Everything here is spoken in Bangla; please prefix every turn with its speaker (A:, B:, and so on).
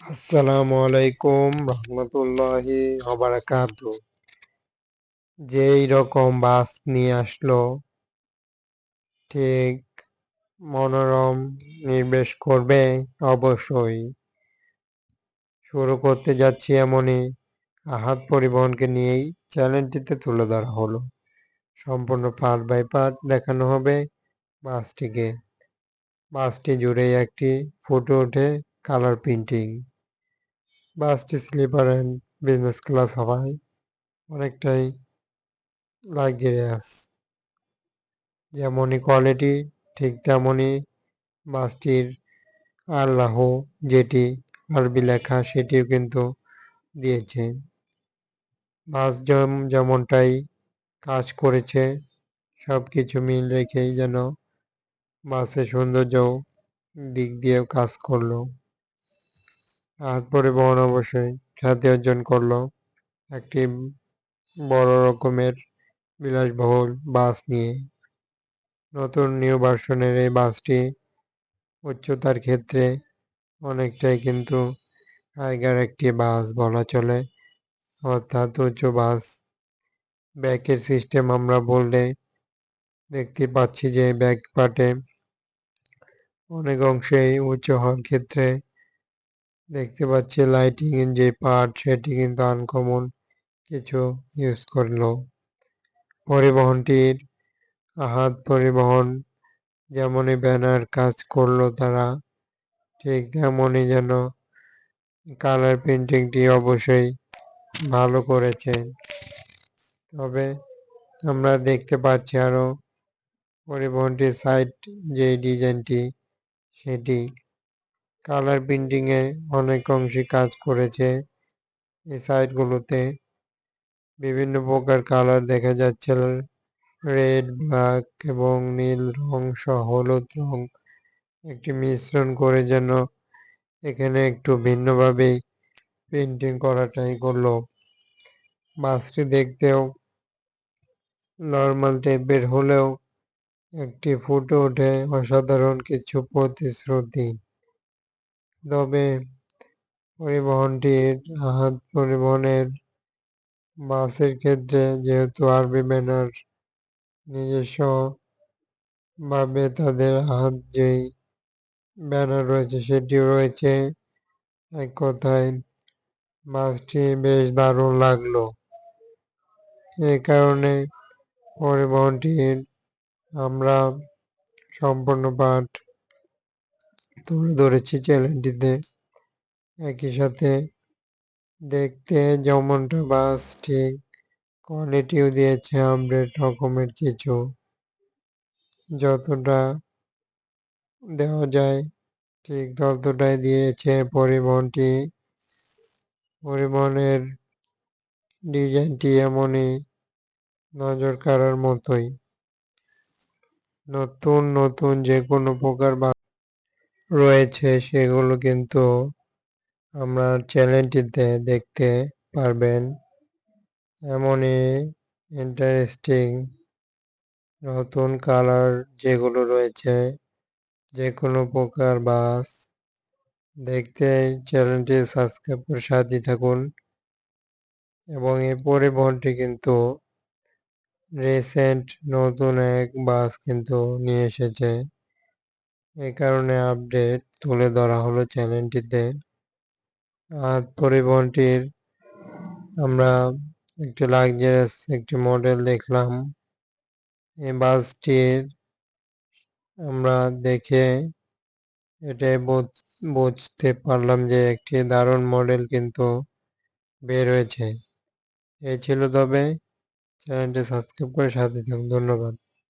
A: আসসালামু আলাইকুম রহমতুল্লাহি ওবারাকাতু যেই রকম বাস নিয়ে আসলো, ঠিক মনোরম নির্বেশ করবে অবশ্যই। শুরু করতে যাচ্ছি এমনই আহাত পরিবহনকে নিয়েই চ্যানেলটিতে তুলে ধরা হলো। সম্পূর্ণ পার্ট বাই পার্ট দেখানো হবে বাসটিকে। বাসটি জুড়ে একটি ফুটে ওঠে কালার প্রিন্টিং বাসটি স্লিপার অ্যান্ড বিজনেস ক্লাস হওয়ায় অনেকটাই লাক্সারিয়াস যেমনই কোয়ালিটি ঠিক তেমনই বাসটির আল্লাহ যেটি আরবি লেখা সেটিও কিন্তু দিয়েছে। বাস যেমনটাই কাজ করেছে সব কিছু মিল রেখেই যেন বাসের সৌন্দর্য দিক দিয়েও কাজ করল। হাত পরিবহন অবশ্যই খ্যাতি অর্জন করল। একটি বড় রকমের বিলাসবহুল বাস নিয়ে নতুন নিউ ভার্সনের এই বাসটি উচ্চতার ক্ষেত্রে অনেকটাই কিন্তু আগের একটি বাস বলা চলে। অর্থাৎ উঁচু বাস ব্যাকের সিস্টেম আমরা বললে দেখতে পাচ্ছি যে ব্যাক পার্টে অনেক অংশেই উঁচু হওয়ার ক্ষেত্রে দেখতে পাচ্ছি লাইটিং এর যে পার্ট সেটি কিন্তু আনকমন কিছু ইউজ করল। পরিবহনটির, আহাত পরিবহন, যেমনই ব্যানার কাজ করল তারা, ঠিক তেমনই যেন কালার প্রিন্টিংটি অবশ্যই ভালো করেছে। তবে আমরা দেখতে পাচ্ছি আরও পরিবহনটির সাইড যে ডিজাইনটি সেটি কালার প্রিন্টিংয়ে অনেক অংশে কাজ করেছে। এই সাইডগুলোতে বিভিন্ন প্রকার কালার দেখা যাচ্ছে। রেড, ব্ল্যাক এবং নীল রং সহ হলুদ রং একটি মিশ্রণ করে যেন এখানে একটু ভিন্নভাবেই পেন্টিং করাটাই করল। বাসটি দেখতেও নর্মাল টাইপের হলেও একটি ফুটে ওঠে। অসাধারণ কিছু প্রতিশ্রুতি। তবে পরিবহনটির হাত পরিবহনের বাসের ক্ষেত্রে যেহেতু আরবি ব্যানার নিজস্ব ভাবে তাদের হাত যেই ব্যানার রয়েছে সেটিও রয়েছে, এক কথায় বাসটি বেশ দারুণ লাগল। এই কারণে পরিবহনটির আমরা সম্পূর্ণ পাঠ তুলে ধরেছি চ্যানেলটিতে। একই সাথে দেখতে যেমনটা বাস ঠিক কোয়ালিটিও দিয়েছে আপডেট রকমের কিছু যতটা দেওয়া যায়, ঠিক ততটাই দিয়েছে পরিবহনটি পরিবহনের ডিজাইনটি এমনই নজর কাড়ার মতোই। নতুন নতুন যে কোনো প্রকার রয়েছে, সেগুলো কিন্তু আমরা চ্যানেলটিতে দেখতে পারবেন। এমনই ইন্টারেস্টিং নতুন কালার যেগুলো রয়েছে যে কোনো প্রকার বাস, দেখতে চ্যানেলটি সাবস্ক্রাইব করে সাথে থাকুন। এবং এই পরিবহনটি কিন্তু রিসেন্ট নতুন এক বাস কিন্তু নিয়ে এসেছে। এই কারণে আপডেট তুলে ধরা হলো চ্যানেলটিতে আর পরিবহনটির আমরা একটি লাক্সারিয়াস একটি মডেল দেখলাম। এই বাসটির আমরা দেখে এটাই বুঝতে পারলাম যে একটি দারুণ মডেল কিন্তু বের হয়েছে। এ ছিল তবে চ্যানেলটি সাবস্ক্রাইব করে সাথে থাকুন। ধন্যবাদ।